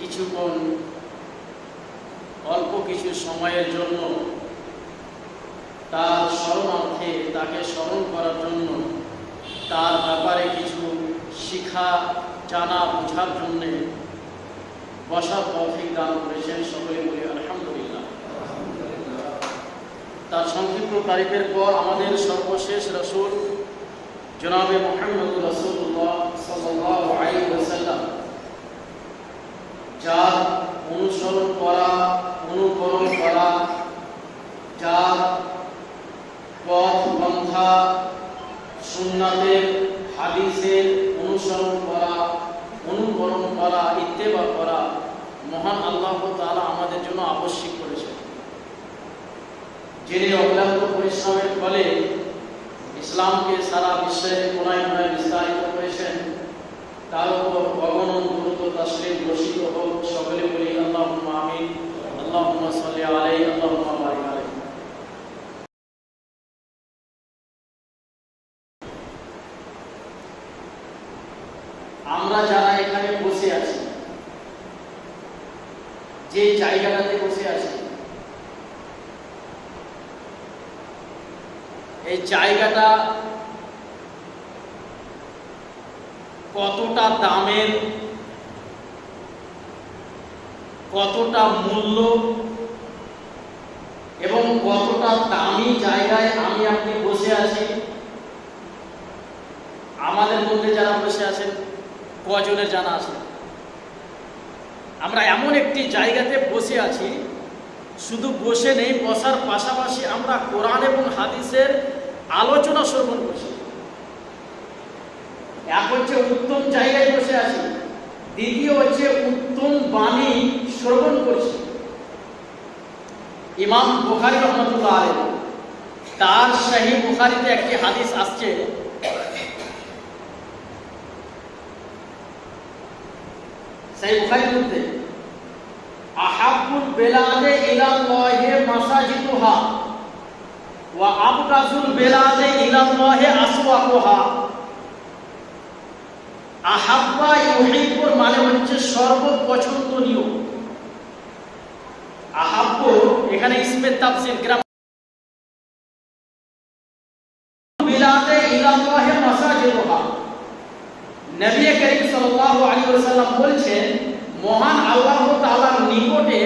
কিছুক্ষণ অল্প কিছু সময়ের জন্য তার স্মরণার্থে তাকে স্মরণ করার জন্য তার ব্যাপারে কিছু শিখা, জানা, বোঝার জন্যে বসার তৌফিক দান করেছেন সকলে বলি আলহামদুলিল্লাহ। তার সংক্ষিপ্ত তারিখের পর আমাদের সর্বশেষ রসুল জনাবে মোহাম্মদ সাল্লাম যার অনুসরণ করা, অনুকরণ করা, যার পথ, পন্থা, সুন্নাতের হাদিসের অনুসরণ করা, অনুকরণ করা, ইত্তেবা করা মহান আল্লাহ তাআলা আমাদের জন্য আবশ্যক করেছেন। যিনি অক্লান্ত পরিশ্রমের ফলে ইসলামকে সারা বিশ্বের কোনায় কোনায় বিস্তারিত করেছেন তার উপর অগণন গুরুত্ব তাসলিম বর্ষিত হোক, সকলে বলি আল্লাহ আমিন আল্লাহ সাল্লি আলাই আল্লাহ বারিক আলাইহি আমরা যারা এখানে বসে আছি যে জায়গাটাতে বসে আছি এই জায়গাটা কতটা দামের কতটা মূল্য এবং কতটা দামি জায়গায় আমি আপনি বসে আছি? আমাদের মধ্যে যারা বসে আছেন, কজনের জানা আছে? আমরা এমন একটি জায়গাতে বসে আছি, শুধু বসে নেই, বসার পাশাপাশি আমরা কোরআন এবং হাদিসের আলোচনা শ্রবণ করছি। এক হচ্ছে উত্তম জায়গায় বসে আছি, দ্বিতীয় হচ্ছে উত্তম বাণী শ্রবণ করছি। ইমাম বুখারি রহমতুল্লাহ তার শাহী বুখারিতে একটি হাদিস আসছে। সেই বুখারির মধ্যে আহাবুল বেলাদে ইলাল্লাহি মাসাজিদুহা ওয়া আবগাজুল বেলাদে ইলাল্লাহি আসওয়াকুহা। আহাব্বা ইউহিব্বুর মানে হচ্ছে সর্বপছন্দনীয়। আহাব্ব এখানে ইসমে গ্রাম বলছেন মহান আল্লাহ নিকটে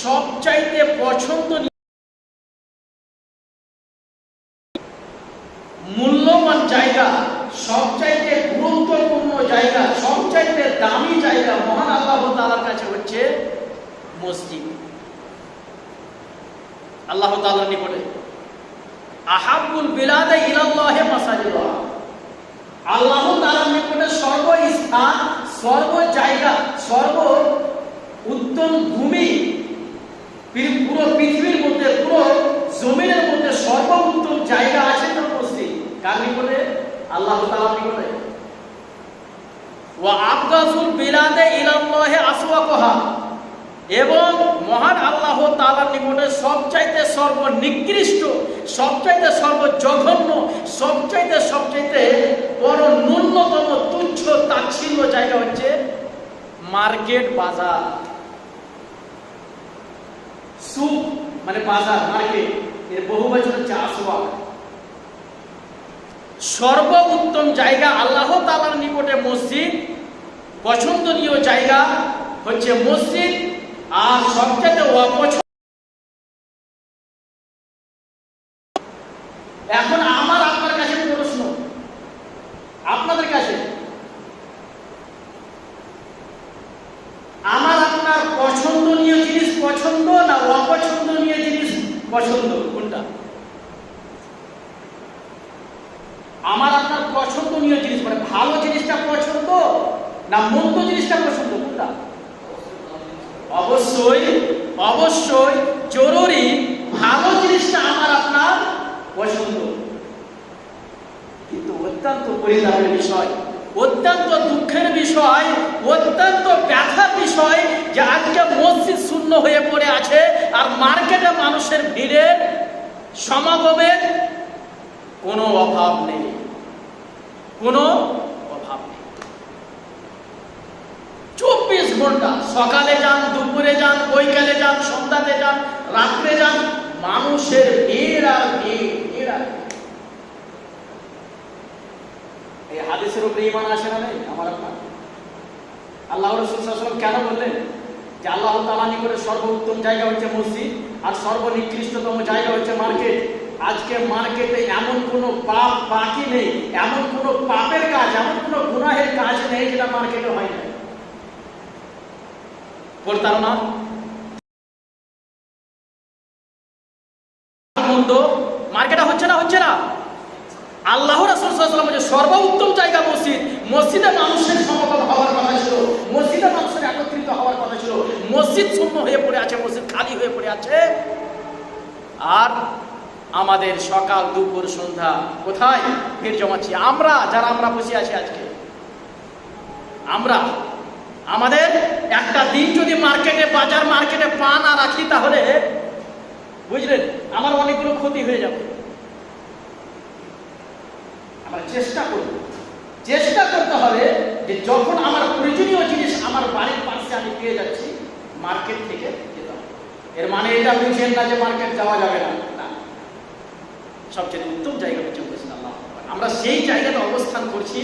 সবচাইতে পছন্দনীয় মূল্যবান জায়গা সবচাইতে গুরুত্বপূর্ণ জায়গা সবচাইতে দামি জায়গা মহান আল্লাহ তাআলার কাছে হচ্ছে মসজিদ তাআলার নিকটে। আহাবুল বিলাদে ইলাল্লাহি মাসাজিদুহা আল্লাহ তাআলার নিকটে সর্বস্থান সর্ব জায়গা সর্ব উত্তম ভূমি পুরো পৃথিবীর মধ্যে, পুরো জমিনের মধ্যে সর্ব উত্তম জায়গা আছে তো মসজিদ কার নিকটে? আল্লাহ তাআলার নিকটে। ওয়া আবগাসুল বিলাদে ইলাল্লাহি আসওয়াকুহা। এবং মহান আল্লাহ তালার নিকটে সবচাইতে সর্বনিকৃষ্ট, সবচাইতে সর্বজঘন্য, সবচাইতে সবচাইতে বড় ন্যূনতম তুচ্ছ তাচ্ছিল্য জায়গা হচ্ছে মার্কেট বাজার। সুক মানে বাজার, মার্কেট। এর বহু বছর হচ্ছে আসওয়া সর্ব উত্তম জায়গা আল্লাহ তাআলার নিকটে মসজিদ, পছন্দনীয় জায়গা হচ্ছে মসজিদ আর সবচেয়ে অপছন্দ এখন আমার আপনার কাছে প্রশ্ন আপনাদের কাছে আমার আপনার পছন্দনীয় জিনিস পছন্দ না অপছন্দনীয় জিনিস পছন্দ কোনটা আমার আপনার পছন্দনীয় জিনিস মানে ভালো জিনিসটা পছন্দ না মন্দ জিনিসটা পছন্দ কোনটা অবশ্যই অবশ্যই জরুরি ভালো জিনিসটা আমার আপনার পছন্দ। কিন্তু অত্যন্ত পরিতাপের বিষয়, অত্যন্ত দুঃখের বিষয়, অত্যন্ত ব্যথার বিষয় যে আজকে মসজিদ শূন্য হয়ে পড়ে আছে আর মার্কেটে মানুষের ভিড়ের সমাগমের কোনো অভাব নেই। কোনো অভাব নেই ঘণ্টা সকালে যান, দুপুরে যান, বৈকালে যান, সন্ধ্যাতে যান, রাত্রে যান, মানুষের ভিড় আর আর এই হাদিসের উপরে ইমান আসে না নেই আমার আপনার আল্লাহ রসুল কেন বললেন যে আল্লাহ তালা নিকটে সর্বোত্তম জায়গা হচ্ছে মসজিদ আর সর্বনিকৃষ্টতম জায়গা হচ্ছে মার্কেট? আজকে মার্কেটে এমন কোনো পাপ বাকি নেই, এমন কোনো পাপের কাজ এমন কোনো গুনাহের কাজ নেই যেটা মার্কেটে হয় না প্রতারণা মন্দ মার্কেটে হচ্ছে না হচ্ছে না। আল্লাহ রাসূল যে সর্বোত্তম জায়গা মসজিদ। মসজিদে মানুষের সমাগম হওয়ার কথা ছিল। মসজিদে মানুষের একত্রিত হওয়ার কথা ছিল। মসজিদ শূন্য হয়ে পড়ে আছে, মসজিদ খালি হয়ে পড়ে আছে। আর আমাদের সকাল, দুপুর, সন্ধ্যা কোথায়? ভিড় জমাচ্ছি। আমরা, যারা আমরা বসে আছি আজকে, আমরা আমাদের একটা দিন যদি মার্কেটে, বাজার মার্কেটে পা না রাখি তাহলে, বুঝলেন, আমার অনেকগুলো ক্ষতি হয়ে যাবে। আমরা চেষ্টা করব। চেষ্টা করতে হবে যে যখন আমার প্রয়োজনীয় জিনিস আমার বাড়ির পাশে আমি পেয়ে যাচ্ছি, মার্কেট থেকে যেতে হবে। এর মানে এটা বুঝছেন না যে মার্কেট যাওয়া যাবে না। সবচেয়ে উত্তম জায়গা হচ্ছে আমরা সেই জায়গাতে অবস্থান করছি।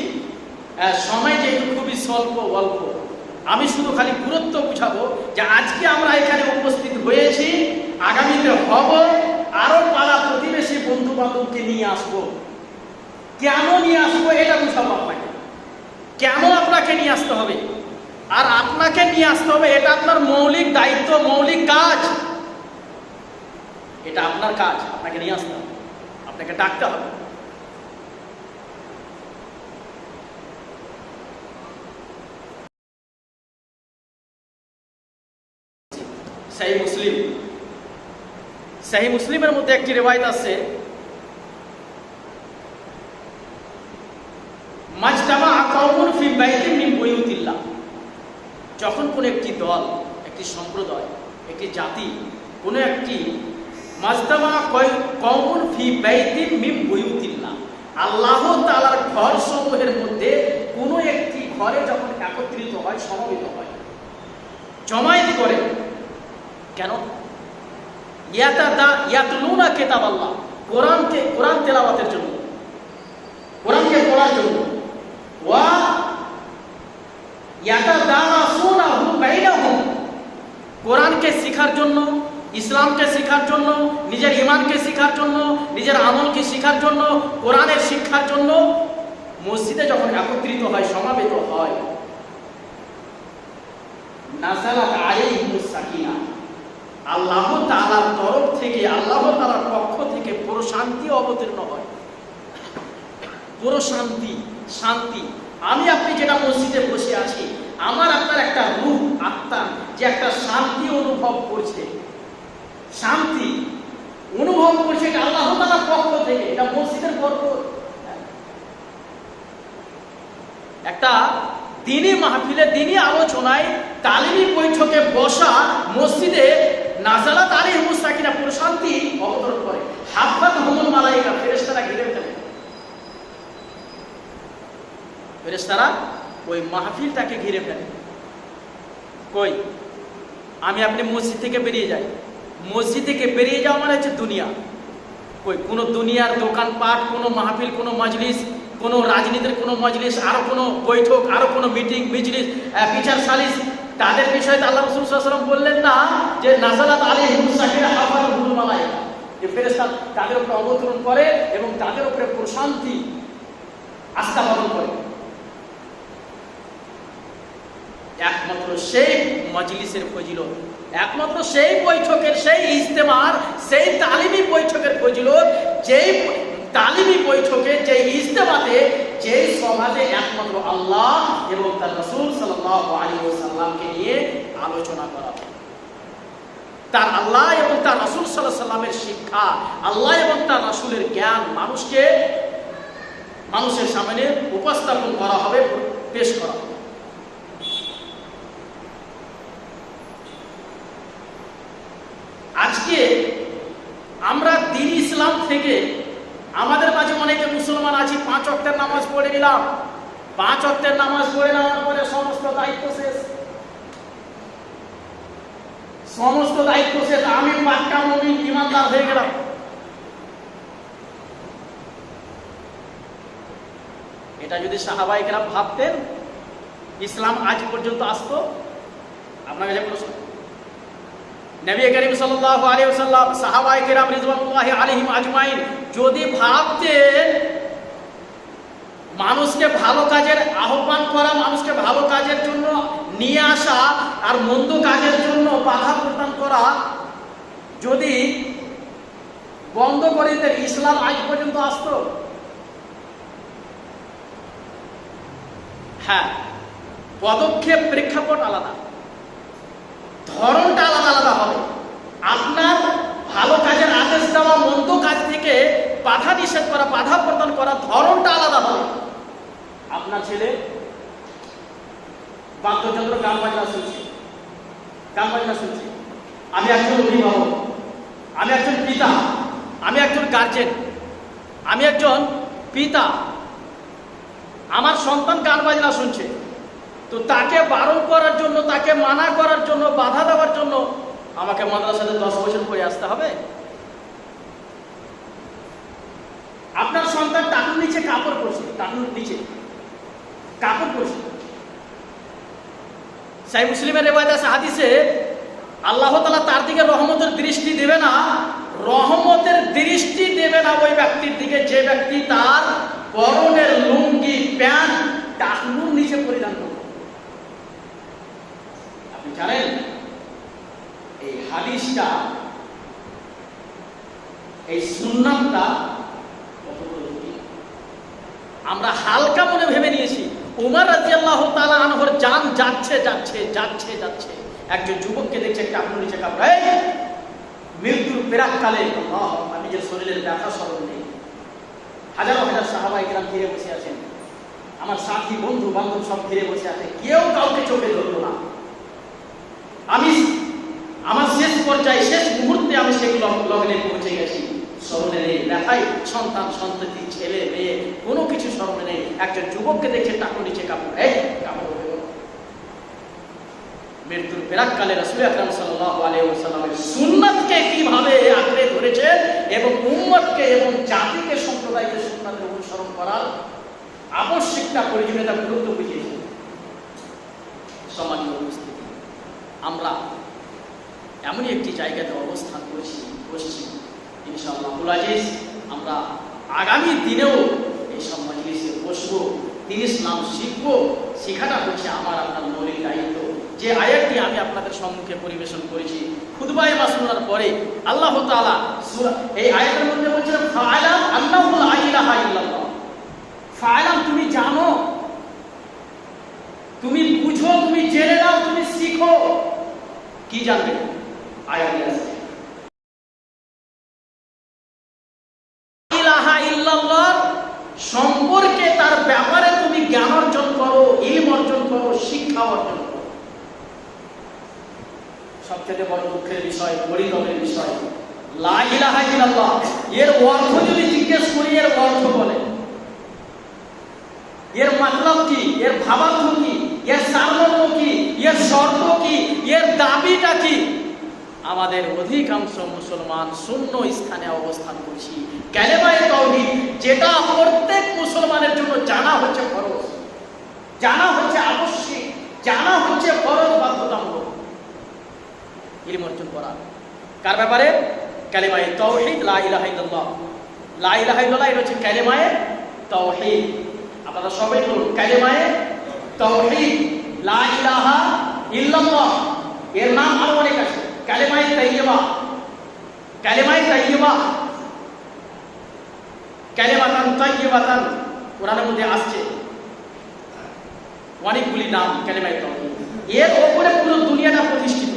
সময় যেহেতু খুবই স্বল্প, অল্প। আমি শুধু খালি গুরুত্ব বুঝাবো যে আজকে আমরা এখানে উপস্থিত হয়েছি, আগামীতে হব, আরও পাড়া প্রতিবেশী বন্ধু বান্ধবকে নিয়ে আসব। কেন নিয়ে আসব এটা বুঝাবো আপনাকে। কেন আপনাকে নিয়ে আসতে হবে? আর আপনাকে নিয়ে আসতে হবে এটা আপনার মৌলিক দায়িত্ব, মৌলিক কাজ। এটা আপনার কাজ, আপনাকে নিয়ে আসতে হবে। আপনাকে ডাকতে হবে। সাহি মুসলিম। সাহি মুসলিমের মধ্যে একটি রেওয়ায়ত আছে, মাজতামা কওমুন ফি বাইতিন মিন বুয়ুতিল্লাহ। যখন কোন একটি দল, একটি সম্প্রদায়, একটি জাতি, কোন একটি মাজতামা কওমুন ফি বাইতিন মিন বুয়ুতিল্লাহ। আল্লাহ তাআলার ঘর সমূহের মধ্যে কোনো একটি ঘরে যখন একত্রিত হয়, সমবেত হয়। জমায়েত করে। কেন? ইয়াতা দা ইয়াতলুনা কিতাব আল্লাহ কোরআনকে, কোরআন তেলাওয়াতের জন্য। কোরআনকে পড়ার জন্য। ওয়া ইয়াতাদারাসুনাহু বাইনাহুম। কোরআনকে শেখার জন্য, ইসলামকে শেখার জন্য, নিজের ইমানকে শেখার জন্য, নিজের আমলকে শেখার জন্য, কোরআনের শিক্ষার জন্য মসজিদে যখন একত্রিত হয়, সমাবেত হয় নাজালাত আলাইহিmus সাকিনা। আল্লাহ তাআলার তরফ থেকে, আল্লাহ তাআলার পক্ষ থেকে পুরো শান্তি অবতীর্ণ হয়। পুরো শান্তি শান্তি। আমি আপনি যেটা মসজিদে বসে আছি, আমার আপনার একটা রূপ, আত্মা, যে একটা শান্তি অনুভব করছে। শান্তি অনুভব করছে আল্লাহ তাআলার পক্ষ থেকে, এটা মসজিদের বরকত একটা দিনী মাহফিলে, দিনী আলোচনায় তালিমি বৈঠকে বসা মসজিদে নাজালাত আলী মুস্তাকিনা প্রশান্তি অবতরণ করে। হাফাত হুমুল মালাইকা ফেরেশতারা ঘিরে ফেলে। ফেরেশতারা ওই মাহফিলটাকে ঘিরে ফেলে। কই? আমি আপনি মসজিদ থেকে বেরিয়ে যাই। মসজিদ থেকে বেরিয়ে যাওয়া মানে হচ্ছে দুনিয়া। কই? কোনো দুনিয়ার দোকানপাট কোনো মাহফিল কোনো মজলিস কোনো রাজনীতির কোনো মজলিস আরও কোনো বৈঠক আরও কোনো মিটিং বিজলিস আহ, বিচার সালিস তাদের বিষয়ে আল্লাহ রসুল সাল্লাম বললেন না যে নাজালাত আলী হিমুসাকিরা হাফার হুল মালাইকা যে ফেরেশতা তাদের উপরে অবতরণ করে এবং তাদের উপরে প্রশান্তি আস্থা পালন করে। একমাত্র সেই মজলিসের ফজিলত, একমাত্র সেই বৈঠকের সেই ইজতেমার, সেই তালিমি বৈঠকের ফজিলত, যেই তালিমি বৈঠকে যে ইজতেমাতে যে সমাজে একমাত্র আল্লাহ এবং তার রসুল সাল্লাল্লাহু আলাইহি ওয়াসাল্লামকে নিয়ে আলোচনা করা। তার আল্লাহ এবং তার রসুল সাল্লাহ সাল্লামের শিক্ষা, আল্লাহ এবং তার রসুলের জ্ঞান মানুষকে মানুষের সামনে উপস্থাপন করা হবে, পেশ করা হবে। আজকে আমরা দিন ইসলাম থেকে আমাদের মাঝে অনেকে মুসলমান আছি, পাঁচ অক্টের নামাজ পড়ে নিলাম। পাঁচ অক্টের নামাজ পড়ে নেওয়ার পরে সমস্ত দায়িত্ব শেষ। সমস্ত দায়িত্ব শেষ। আমি পাক্কা মমিন, ইমানদার হয়ে গেলাম। এটা যদি সাহাবাহিকেরা ভাবতেন, ইসলাম আজ পর্যন্ত আসতো? আপনার কাছে প্রশ্ন নবী করিম সাল্লাল্লাহু আলাইহি ওয়াসাল্লাম, সাহাবায়ে কেরাম আলাইহিম আজমাইন, যদি ভাবতেন মানুষকে ভালো কাজের আহ্বান করা, মানুষকে ভালো কাজের জন্য নিয়ে আসা আর মন্দ কাজের জন্য বাধা প্রদান করা, যদি বন্ধ করে দিতেন, ইসলাম আজ পর্যন্ত আসতো? হ্যাঁ পদক্ষেপ, প্রেক্ষাপট আলাদা। ধরনটা আলাদা আলাদা হবে। আপনার ভালো কাজের আদেশ দেওয়া, মন্দ কাজ থেকে বাধা নিষেধ করা, বাধা প্রদান করা ধরনটা আলাদা হবে। আপনার ছেলে বাদ্যযন্ত্র গান বাজনা শুনছে। গান বাজনা শুনছে। আমি একজন অভিভাবক। আমি একজন পিতা। আমি একজন গার্জেন আমি একজন পিতা। আমার সন্তান গান বাজনা শুনছে। তো তাকে বারণ করার জন্য, তাকে মানা করার জন্য, বাধা দেওয়ার জন্য আমাকে মাদ্রাসাতে দশ বছর পরে আসতে হবে? আপনার সন্তান টাকুর নিচে কাপড় পরছে, টাকুর নিচে, কাপড় পরছে। সাই মুসলিমের রেবাজ আছে, হাদিসে আল্লাহ তালা তার দিকে রহমতের দৃষ্টি দেবে না, রহমতের দৃষ্টি দেবে না ওই ব্যক্তির দিকে, যে ব্যক্তি তার পরনের লুঙ্গি, প্যান্ট টাকুর নিচে পরিধান আপনি জানেন? এই হাদিসটা, এই সুন্নামটা কত আমরা হালকা মনে ভেবে নিয়েছি। উমার রাজিয়াল্লাহ তাআলা আনহর জান যাচ্ছে যাচ্ছে যাচ্ছে যাচ্ছে। একজন যুবককে দেখছে একটা আপনার নিচে কাপড়, এই, মৃত্যুর প্রাককালে নিজের শরীরের ব্যথা স্মরণ নেই। হাজারো হাজার সাহাবাই গ্রাম ঘিরে বসে আছেন। আমার সাথী বন্ধু বান্ধব সব ঘিরে বসে আছে। কেউ কাউকে চোখে ধরলো না। আমি আমার শেষ পর্যায়ে, শেষ মুহূর্তে আমি সেগুলো লগ্নে পৌঁছে গেছি। স্মরণে নেই ব্যথায় সন্তান, সন্ততি, ছেলে, মেয়ে, কোনো কিছু স্মরণে নেই। একজন যুবককে দেখছে টাকু নিচে কাপড় এই কাপড়। মৃত্যুর প্রাককালে রাসূল আকরাম সাল্লাল্লাহু আলাইহি ওয়াসাল্লামের সুন্নাতকে কীভাবে আঁকড়ে ধরেছে এবং উম্মতকে এবং জাতিকে, সম্প্রদায়কে সুন্নাতের অনুসরণ করার আবশ্যিকতা প্রয়োজনীয়তা গুরুত্ব বুঝিয়েছে। সমাজীয় উপস্থিতি। আমরা এমনই একটি জায়গাতে অবস্থান করেছি বসছি ইনশাআল্লাহ আজিজ, আমরা আগামী দিনেও এই সব মজলিসে বসবো তিনি ইসলাম শিখব, শেখাটা হচ্ছে আমার, আপনার মৌলিক দায়িত্ব। যে আয়াতটি আমি আপনাদের সম্মুখে পরিবেশন করেছি খুদবায়ে শোনার পরে আল্লাহ তাআলা এই আয়াতের মধ্যে বলছেন ফাআলাম আন্নাহু লা ইলাহা ইল্লাল্লাহ। ফাআলাম, তুমি জানো? তুমি বুঝো, তুমি জেনে নাও, তুমি শিখো। কি জানবে? ইল্লাল্লাহ, সম্পর্কে তার ব্যাপারে তুমি জ্ঞান অর্জন করো, ইলম অর্জন করো, শিক্ষা অর্জন করো। সবচেয়ে বড় দুঃখের বিষয় পরিণতের বিষয়, লা ইলাহা ইল্লাল্লাহ। এর অর্থ যদি জিজ্ঞেস করি, এর অর্থ বলে। এর মতলব কি? এর ভাবার্থ কি? এর এর শর্ত কি? এর দাবিটা কি? আমাদের অধিকাংশ মুসলমান শূন্য স্থানে অবস্থান করছি। ক্যালেমায় তৌহিদ যেটা প্রত্যেক মুসলমানের জন্য জানা হচ্ছে ফরজ। জানা হচ্ছে আবশ্যিক। জানা হচ্ছে ফরজ বাধ্যতামূলক। ইলম অর্জন করা। কার ব্যাপারে? ক্যালেমায়ে তৌহিদ লা ইলাহা ইল্লাল্লাহ। লা এটা হচ্ছে ক্যালেমায়ে তৌহিদ আপনারা সবাই বলুন, কালেমায়ে তাওহীদ, লা ইলাহা ইল্লাল্লাহ। এর নাম আরও অনেক আছে। কালেমায়ে তাইয়্যিবা। কালেমায়ে তাইয়্যিবা। কালেমাতান তাইয়্যিবাতান কোরআনের মধ্যে আসছে। অনেকগুলি নাম কালেমায় তাওহীদ। এর ওপরে পুরো দুনিয়াটা প্রতিষ্ঠিত।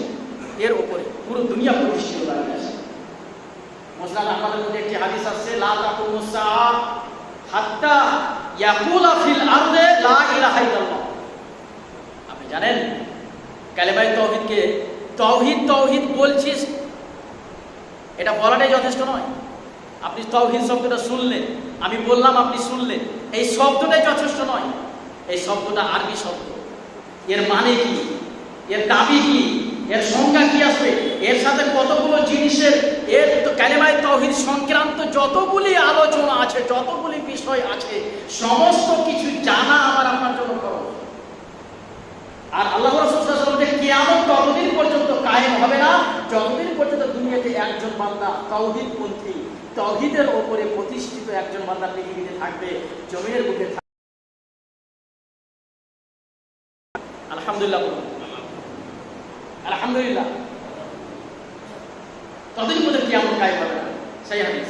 এর ওপরে পুরো দুনিয়া প্রতিষ্ঠিত দাঁড়িয়ে আছে মুসলাদ আহমদের মধ্যে একটি হাদিস আসছে লা তাকুমু সাআ হাত্তা ইয়াকুলা ফিল আরদে লা ইলাহা ইল্লাল্লাহ। আপনি জানেন? কালেমায় তাওহীদকে তাওহীদ তাওহীদ বলছিস, এটা বলাটাই যথেষ্ট নয়। আপনি তাওহীদ শব্দটা শুনলেন আমি বললাম আপনি শুনলেন এই শব্দটাই যথেষ্ট নয়। এই শব্দটা আরবি শব্দ। এর মানে কি? এর দাবি কি? এর সংজ্ঞা কি আসবে? এর সাথে কতগুলো জিনিসের, এর তো কালেমায় তহিদ সংক্রান্ত যতগুলি আলোচনা আছে, যতগুলি বিষয় আছে, সমস্ত কিছু জানা আমার আপনার জন্য খরচ। আর আল্লাহ রসুলের কিয়ামত ততদিন পর্যন্ত কায়েম হবে না, যতদিন পর্যন্ত দুনিয়াতে একজন বান্দা তৌহিদ পন্থী তৌহিদের ওপরে প্রতিষ্ঠিত একজন বান্দা পৃথিবীতে থাকবে, জমিনের বুকে আলহামদুলিল্লাহ। আলহামদুলিল্লাহ। ততদিন পর্যন্ত কিয়ামত কায়েম হবে না। সেই হাদিস।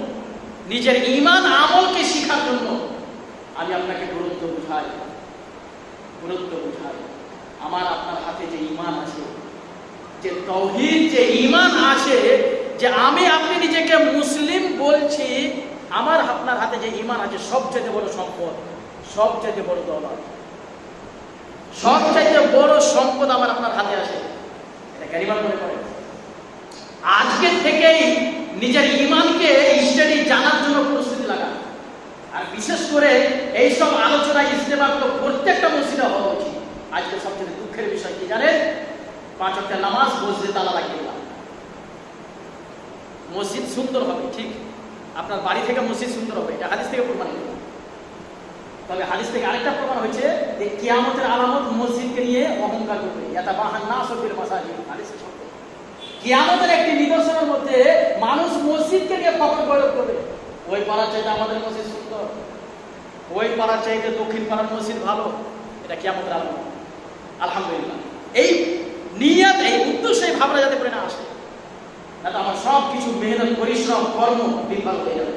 নিজের ইমান আমলকে শেখার জন্য আমি আপনাকে গুরুত্ব বুঝাই। গুরুত্ব বুঝাই। আমার আপনার হাতে যে ইমান আছে, যে তৌহিদ যে ইমান আছে, যে আমি আপনি নিজেকে মুসলিম বলছি, আমার আপনার হাতে যে ইমান আছে সবচেয়ে বড় সম্পদ সবচেয়ে বড় দৌলত সবচেয়ে বড় সম্পদ আমার আপনার হাতে আছে। এটা গারিমান মনে করে আজকে থেকেই নিজের ইমানকে স্টাডি জানার জন্য প্রস্তুতি লাগান। আর বিশেষ করে এইসব আলোচনা তো প্রত্যেকটা মসজিদে হওয়া উচিত। আজকে সবচেয়ে দুঃখের বিষয় কি জানেন? পাঁচ অক্টের নামাজ মসজিদে তালা লাগিয়ে দিলাম। মসজিদ সুন্দর হবে, ঠিক? আপনার বাড়ি থেকে মসজিদ সুন্দর হবে, এটা হাদিস থেকে প্রমাণিত। তবে হাদিস থেকে আরেকটা প্রমাণ হয়েছে যে কিয়ামতের আলামত মসজিদকে নিয়ে অহংকার করবে। এটা বাহান না সফির মাসাজিদ হাদিসের শব্দ কিয়ামতের একটি নিদর্শনের মধ্যে মানুষ মসজিদকে নিয়ে ফখর গৌরব করবে। ওই পাড়ার চাইতে আমাদের মসজিদ সুন্দর। ওই পাড়ার চাইতে দক্ষিণ পাড়ার মসজিদ ভালো। এটা কিয়ামতের আলামত। আলহামদুলিল্লাহ। এই নিয়ত, এই উদ্দেশ্য ভাবনা যাতে করে না আসে না তো আমার সব কিছু মেহনত, পরিশ্রম, কর্ম বিফল হয়ে যাবে।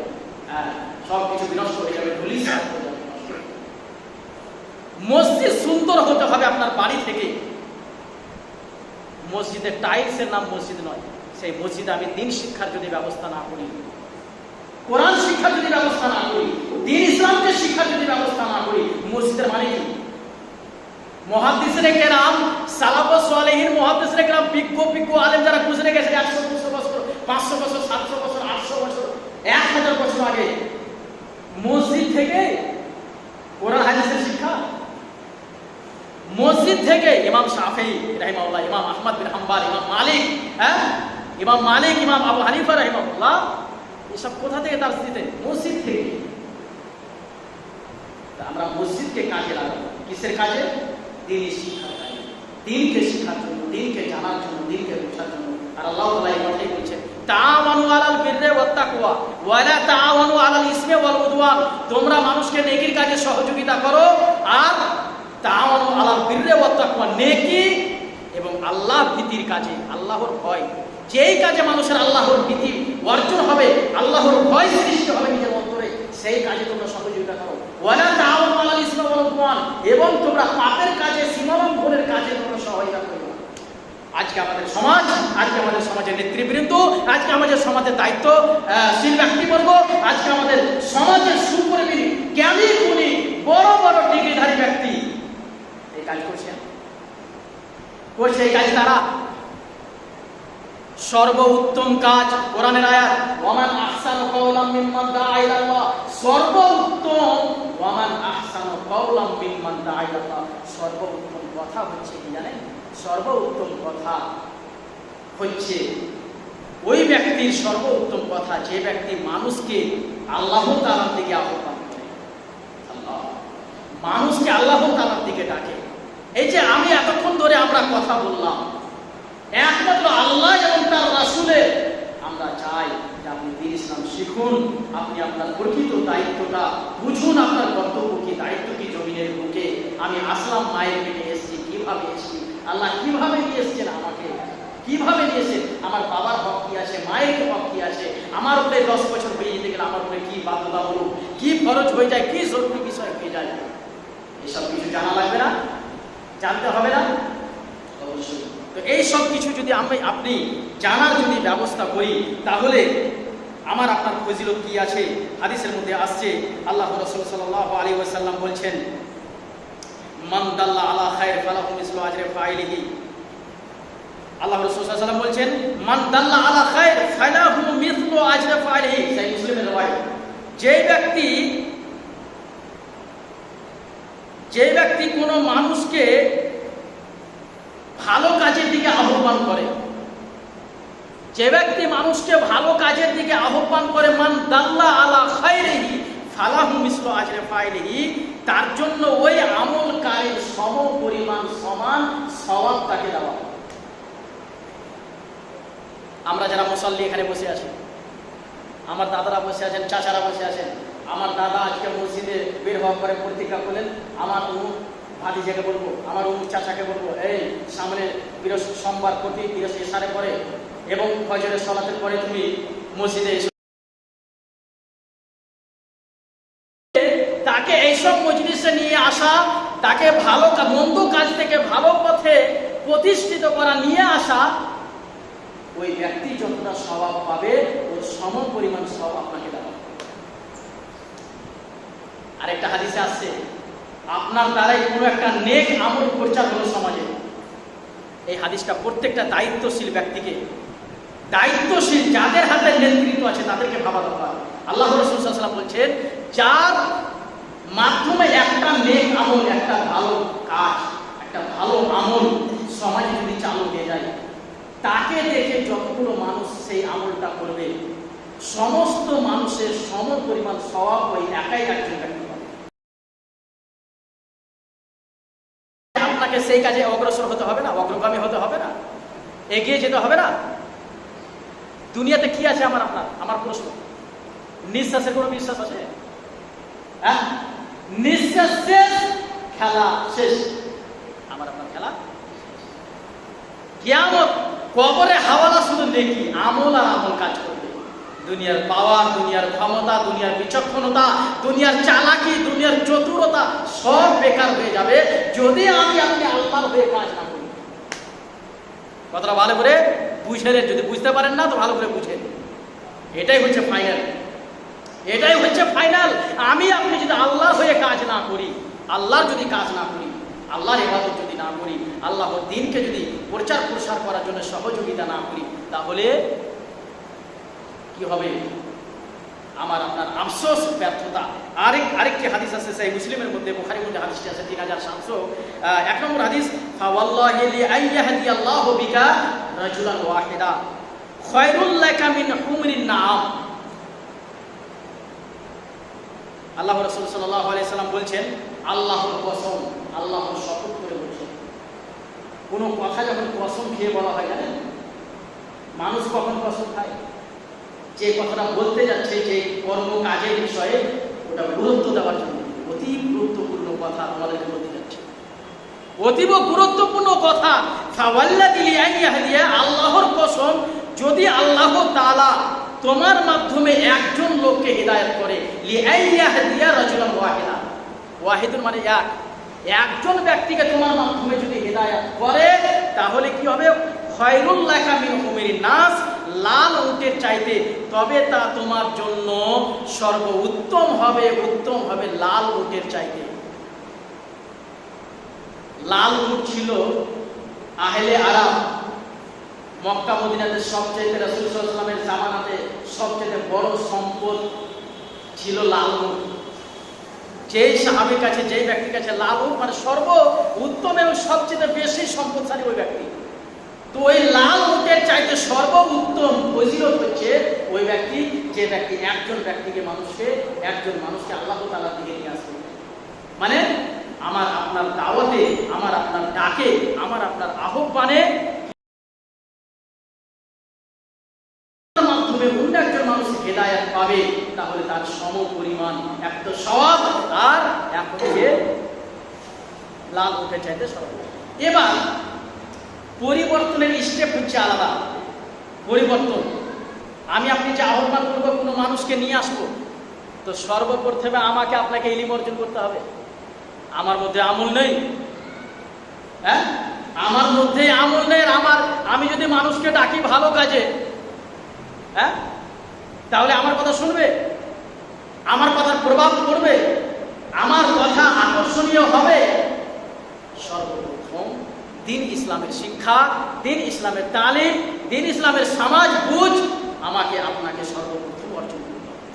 হ্যাঁ সব কিছু বিনষ্ট হয়ে যাবে। মসজিদ সুন্দর হতে হবে আপনার বাড়ি থেকে। মসজিদের টাইলসের নাম মসজিদ নয়। সেই মসজিদে আমি দিন শিক্ষার যদি ব্যবস্থা না করি, কোরআন শিক্ষার যদি ব্যবস্থা না করি, দিন ইসলামকে শিক্ষার যদি ব্যবস্থা না করি, মসজিদের মানে কি? মহাদিসরে কেরাম, সালাফ সালেহিন মহাদিসরে কেরাম, বিজ্ঞ বিজ্ঞ আলেম যারা গুজরে গেছে একশো, দুশো বছর, পাঁচশো বছর, সাতশো বছর, আটশো বছর, এক হাজার বছর আগে মসজিদ থেকে কোরআন হাদিসের শিক্ষা মসজিদ থেকে ইমাম শাফি রাহিমাউল্লাহ ইমাম আহমদ বিন হাম্বাল, ইমাম মালিক হ্যাঁ? ইমাম মালিক, ইমাম আবু হানিফা রাহিমাউল্লাহ এসব কোথা থেকে তার দিতেন মসজিদ থেকে। আমরা মসজিদকে কাজে লাগাবো। কিসের কাজে? দিনই শিক্ষার কাজে। দিনকে শেখার জন্য, দিনকে জানার জন্য, দিনকে বোঝার জন্য। আর আল্লাহ তাআলা এই কথাই বলছেন তাআওয়ানু আলাল বিররি ওয়াত তাকওয়া, ওয়া লা তাআওয়ানু আলাল ইসমি ওয়াল উদওয়ান। তোমরা মানুষকে নেকির কাজে সহযোগিতা করো, আর তাআওয়ানু আলাল বিররি তাকওয়া নেকি এবং আল্লাহ ভীতির কাজে আল্লাহর ভয়। যেই কাজে মানুষের আল্লাহর ভীতি অর্জন হবে আল্লাহর ভয় সৃষ্টি হবে নিজের অন্তরে সেই কাজে তোমরা সহযোগিতা করো। ওয়ালা তাআওয়ানু আলাল ইসমি ওয়াল উদওয়ান এবং তোমরা পাপের কাজে সীমালঙ্ঘনের কাজে তোমরা সহায়তা করো। আজকে আমাদের সমাজ আজকে আমাদের সমাজের নেতৃবৃন্দ আজকে আমাদের সমাজের দায়িত্ব আহ, শীল ব্যক্তিবর্গ আজকে আমাদের সমাজের সুকর্মী জ্ঞানী গুণী বড় বড় ডিগ্রিধারী ব্যক্তি কাজ করছেন করছে এই কাজ তারা। সর্বোত্তম কাজ কোরআনের আয়াত, ওয়ামান আহসানু কাওলাম মিম্মান সর্বোত্তম, ওয়ামান মিম্মান সর্বোত্তম কথা হচ্ছে কি জানেন? সর্বোত্তম কথা হচ্ছে ওই ব্যক্তির সর্বোত্তম কথা, যে ব্যক্তি মানুষকে আল্লাহ তালার দিকে আহ্বান করে। মানুষকে আল্লাহ তালার দিকে ডাকে। এই যে আমি এতক্ষণ ধরে আমরা কথা বললাম, একমাত্র আল্লাহ এবং তার রাসুলের আমরা চাই যে আপনি দিন ইসলাম শিখুন, আপনি আপনার প্রকৃত দায়িত্বটা বুঝুন, আপনার কর্তব্য কি, দায়িত্ব কি জমিনের বুকে, আমি আসলাম মায়ের পেটে এসেছি, কীভাবে এসেছি, আল্লাহ কীভাবে নিয়ে এসছেন আমাকে, কীভাবে নিয়েছেন আমার বাবার হক কি আছে, মায়ের হক কি আছে, আমার উপরে দশ বছর হয়ে যেতে গেলে আমার উপরে কি বাধ্যতামূলক কি খরচ হয়ে যায়, কি জরুরি বিষয় হয়ে যায়, এসব কিছু জানা লাগবে না? জানতে হবে না? অবশ্যই। তো এই সব কিছু যদি আমি আপনি জানার যদি ব্যবস্থা করি তাহলে আমার আপনার ফজিলত কি আছে? হাদিসের মধ্যে আসছে আল্লাহ রসুল সাল্লাহ আলী ওয়াসাল্লাম বলছেন মান দাল্লা আলা খায়ের ফালাহু মিসলু আজরে ফাইলিহি। আল্লাহ রসুল সাল্লাম বলছেন মান দাল্লা আলা খায়ের ফালাহু মিসলু আজরে ফাইলিহি। সেই মুসলিমের রায় যে ব্যক্তি যে ব্যক্তি কোনো মানুষকে ভালো কাজের দিকে আহ্বান করে, যে ব্যক্তি মানুষকে ভালো কাজের দিকে আহ্বান করে, মান দাল্লা আলা খাইরিহি ফালাহু মিসলু আজরে ফাইলিহি তার জন্য ওই আমল আমলকারীর সম পরিমাণ সমান সওয়াব তাকে দেওয়া আমরা যারা মুসল্লি এখানে বসে আছি, আমার দাদারা বসে আছেন, চাচারা বসে আছেন আমার দাদা আজকে মসজিদে বের হওয়ার পরে প্রতিজ্ঞা করলেন, আমার অমুক ভাতিজাকে বলব, আমার অমুক চাচাকে বলব, এই সামনে বৃহস্পতি সোমবার প্রতি সারে পরে এবং ফজরের সলাতের পরে তুমি মসজিদে এসো তাকে এইসব মজলিসে নিয়ে আসা, তাকে ভালো মন্দ কাজ থেকে ভালো পথে প্রতিষ্ঠিত করা নিয়ে আসা, ওই ব্যক্তি যতটা স্বভাব পাবে, ওর সম পরিমাণ স্বভাব আপনাকে দেওয়া। আরেকটা হাদিসে আসছে আপনার দ্বারাই কোনো একটা নেক আমল প্রচার হলো সমাজে। এই হাদিসটা প্রত্যেকটা দায়িত্বশীল ব্যক্তিকে, দায়িত্বশীল যাদের হাতে নেতৃত্ব আছে তাদেরকে ভাবা দরকার। আল্লাহ রসুলাম বলছেন, যার মাধ্যমে একটা নেক আমল, একটা ভালো কাজ, একটা ভালো আমল সমাজে যদি চালু হয়ে যায়, তাকে দেখে যতগুলো মানুষ সেই আমলটা করবে, সমস্ত মানুষের সম পরিমাণ স্বভাব ওই একাই একজন আপনাকে সেই কাজে অগ্রসর হতে হবে না, অগ্রগামী হতে হবে না। এগিয়ে যেতে হবে না। দুনিয়াতে কি আছে আমার আপনার? আমার প্রশ্ন। নিঃশ্বাসের কোনো বিশ্বাস আছে? হ্যাঁ? নিঃশ্বাস শেষ, খেলা শেষ। আমার আপনার খেলা কিয়ামত কবরে হাওয়ালা শুধু দেখি, আমল আর আমল কাজ করবে দুনিয়ার পাওয়ার, দুনিয়ার ক্ষমতা, দুনিয়ার বিচক্ষণতা, দুনিয়ার চালাকি, দুনিয়ার চতুরতা সব বেকার হয়ে যাবে যদি আমি আপনি আল্লাহর হয়ে কাজ না করি। কথাটা ভালো করে বুঝে নেন। যদি বুঝতে পারেন না তো ভালো করে বুঝেন। এটাই হচ্ছে ফাইনাল এটাই হচ্ছে ফাইনাল আমি আপনি যদি আল্লাহ হয়ে কাজ না করি, আল্লাহর যদি কাজ না করি, আল্লাহর ইবাদত যদি না করি, আল্লাহর দিনকে যদি প্রচার প্রসার করার জন্য সহযোগিতা না করি, তাহলে কি হবে আমার আপনার আফসোস, ব্যর্থতা? আরেক আরেকটি হাদিস আছে সেই মুসলিমের মধ্যে বুখারির মধ্যে হাদিসটি আছে, তিন হাজার সাতশো এক নম্বর হাদিস আল্লাহু বিকা রাজুলান ওয়াহিদা। খায়রুল লাকা মিন হুমরিন নাম আল্লাহ রসুল সাল্লাহ সাল্লাম বলছেন, আল্লাহর কসম, আল্লাহর শপথ করে বলছেন। কোনো কথা যখন কসম খেয়ে বলা হয় জানেন? মানুষ কখন কসম খায়? যে কথাটা বলতে যাচ্ছে, যে কর্ম কাজের বিষয়ে ওটা গুরুত্ব দেওয়ার জন্য, অতি গুরুত্বপূর্ণ কথা আমাদেরকে বলতে যাচ্ছে। অতীব গুরুত্বপূর্ণ কথা আল্লাহর কসম, যদি আল্লাহ তালা তোমার মাধ্যমে একজন লোককে হিদায়ত করে লিআইয়াহদিয়া রাজুলান ওয়াহিদা, ওয়াহিদুন মানে এক। একজন ব্যক্তিকে তোমার মাধ্যমে যদি হিদায়ত করে, তাহলে কি হবে? খয়রুল লাকা মিন হুমিরিন নাস লাল উটের চাইতে, তবে তা তোমার জন্য সর্ব উত্তম হবে উত্তম হবে লাল উটের চাইতে। লাল উট ছিল আহলে আরাম, মক্কা, মদিনাতে সবচেয়ে রাসূল সাল্লাল্লাহু আলাইহি জামানাতে সবচেয়ে বড় সম্পদ ছিল লাল উট যেই সাহাবীর কাছে, যেই ব্যক্তির কাছে লাল উট মানে সর্ব উত্তম এবং সবচেয়ে বেশি সম্পদশালী ওই ব্যক্তি। তো ওই লাল উটের চাইতে সর্ব উত্তম ফজিলত হচ্ছে ওই ব্যক্তি, যে ব্যক্তি একজন ব্যক্তিকে মানুষকে, একজন মানুষকে আল্লাহ তাআলার দিকে নিয়ে আসবে। মানে আমার আপনার দাওয়াতে, আমার আপনার ডাকে, আমার আপনার আহ্বানে মাধ্যমে অন্য একজন মানুষ হেদায়াত পাবে, তাহলে তার সম পরিমাণ এক তো সওয়াব, আর এক হচ্ছে লাভ উঠে চাইতে সব এবার পরিবর্তনের স্টেপ হচ্ছে আলাদা। পরিবর্তন। আমি আপনি যে আহ্বান করব, কোনো মানুষকে নিয়ে আসব, তো সর্বপ্রথমে আমাকে আপনাকে ইলিম অর্জন করতে হবে। আমার মধ্যে আমল নেই। হ্যাঁ? আমার মধ্যে আমল নেই আমার, আমি যদি মানুষকে ডাকি ভালো কাজে হ্যাঁ? তাহলে আমার কথা শুনবে? আমার কথার প্রভাব পড়বে? আমার কথা আকর্ষণীয় হবে? সর্বপ্রথম দিন ইসলামের শিক্ষা, দিন ইসলামের তালিম, দিন ইসলামের সমাজ বুঝ আমাকে আপনাকে সর্বপ্রথম অর্জন করতে হবে।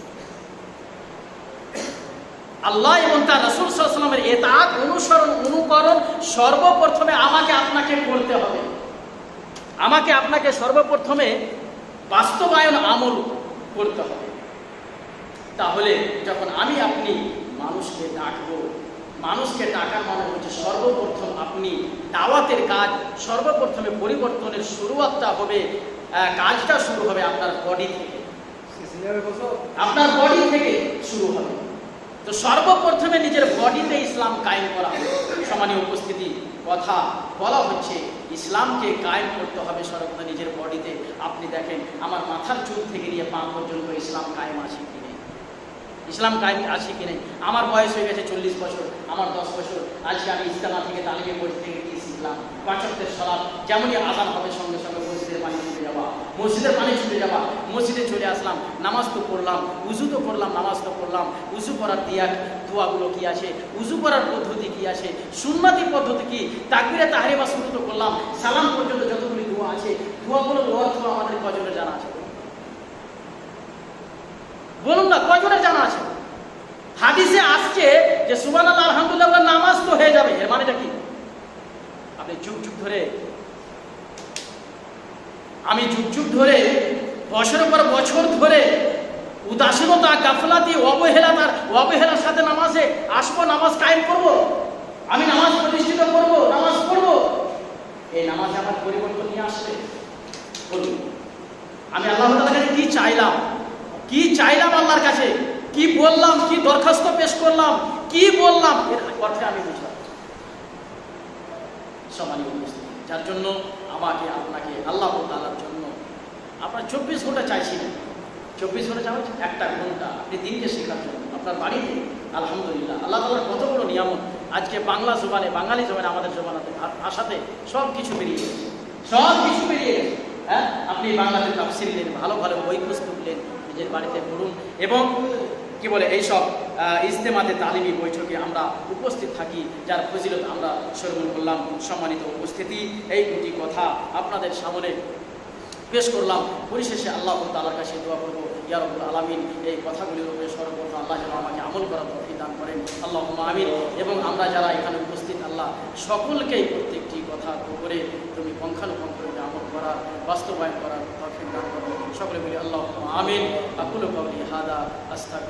আল্লাহ এবং তার রসুল সাল্লামের এতাত অনুসরণ, অনুকরণ সর্বপ্রথমে আমাকে আপনাকে করতে হবে। আমাকে আপনাকে সর্বপ্রথমে বাস্তবায়ন আমল করতে হবে। তাহলে যখন আমি আপনি মানুষকে ডাকবো মানুষকে ডাকার মানে হচ্ছে সর্বপ্রথম আপনি দাওয়াতের কাজ, সর্বপ্রথমে পরিবর্তনের শুরুয়াতটা হবে কাজটা শুরু হবে আপনার বডি থেকে। আপনার বডি থেকে শুরু হবে। তো সর্বপ্রথমে নিজের বডিতে ইসলাম কায়েম করা সমানীয় উপস্থিতি, কথা বলা হচ্ছে, ইসলামকে কায়েম করতে হবে সর্বদা নিজের বডিতে আপনি দেখেন, আমার মাথার চুল থেকে নিয়ে পা পর্যন্ত ইসলাম কায়েম আছে। ইসলাম কায়েম আছে কি নেই? আমার বয়স হয়ে গেছে চল্লিশ বছর, আমার দশ বছর। আজকে আমি ইস্তেমা থেকে তালিমে পড়ে থেকে শিখলাম পাঁচকের সলাপ যেমনই আজান হবে সঙ্গে সঙ্গে মসজিদের পানি ছুটে যাওয়া মসজিদের পানি ছুটে যাওয়া মসজিদে চলে আসলাম, নামাজ তো পড়লাম, উজু তো করলাম, নামাজ তো পড়লাম। উজু করার দিয়া দোয়াগুলো কি আছে? উজু করার পদ্ধতি কি আছে? সুন্নাতি পদ্ধতি কি? তাকবিরে তাহারিমা শুরু তো করলাম, সালাম পর্যন্ত যতগুলি দোয়া আছে, দোয়াগুলো দোয়ার দোয়া আমাদের কজনের জানা আছে। বলুন না কজনের জানা আছে? হাদিসে আসছে যে সুবান আল্লাহ আলহামদুলিল্লাহ নামাজ তো হয়ে যাবে। এর মানেটা কি? আপনি যুগ যুগ ধরে, আমি যুগ যুগ ধরে, বছরের পর বছর ধরে, উদাসীনতা, গাফলাতি, অবহেলা তার, অবহেলার সাথে নামাজে আসব, নামাজ কায়েম করব? আমি নামাজ প্রতিষ্ঠিত করব, নামাজ পড়ব? এই নামাজে আমার পরিবর্তন নিয়ে আসবে? বলুন। আমি আল্লাহ কাছে কি চাইলাম? কি চাইলাম আল্লাহর কাছে? কি বললাম? কি দরখাস্ত পেশ করলাম? কি বললাম? এর অর্থে আমি বুঝলাম। সম্মানীয় উপস্থিতি, যার জন্য আমাকে, আপনাকে, আল্লাহ তাআলার জন্য আপনার চব্বিশ ঘণ্টা চাইছি না চব্বিশ ঘণ্টা চাওয়া একটা ঘণ্টা আপনি দিনকে শেখার জন্য। আপনার বাড়িতে, আলহামদুলিল্লাহ, আল্লাহ তাআলার কত বড় নিয়ামত। আজকে বাংলা জোবানে, বাঙালি জোবানে, আমাদের জোবানাতে ভাষাতে সব কিছু বেরিয়ে গেছে। সব কিছু বেরিয়ে গেছে। হ্যাঁ? আপনি বাংলাতে তাফসির নিলেন ভালো ভালো বই পুস্তক নিলেন নিজের বাড়িতে পড়ুন এবং কি বলে এইসব ইজতেমাতে তালিমি বৈঠকে আমরা উপস্থিত থাকি, যার ফজিলত আমরা শ্রবণ করলাম। সম্মানিত উপস্থিতি, এই দুটি কথা আপনাদের সামনে পেশ করলাম। পরিশেষে আল্লাহ তালার কাছে দোয়া করব ইয়ারবুল আলমিন, এই কথাগুলির উপরে সর্বপ্রথম আল্লাহ যেন আমাকে আমল করার তফি দান করেন। আল্লাহ আমিন। এবং আমরা যারা এখানে উপস্থিত, আল্লাহ সকলকেই প্রত্যেকটি কথা করে তুমি পঙ্খানুপঙ্খরূপে আমল করার, বাস্তবায়ন করার তফিক দান করো। সকলে বলি আল্লাহ আমিন। আকুল কবলি হাদা আস্তাক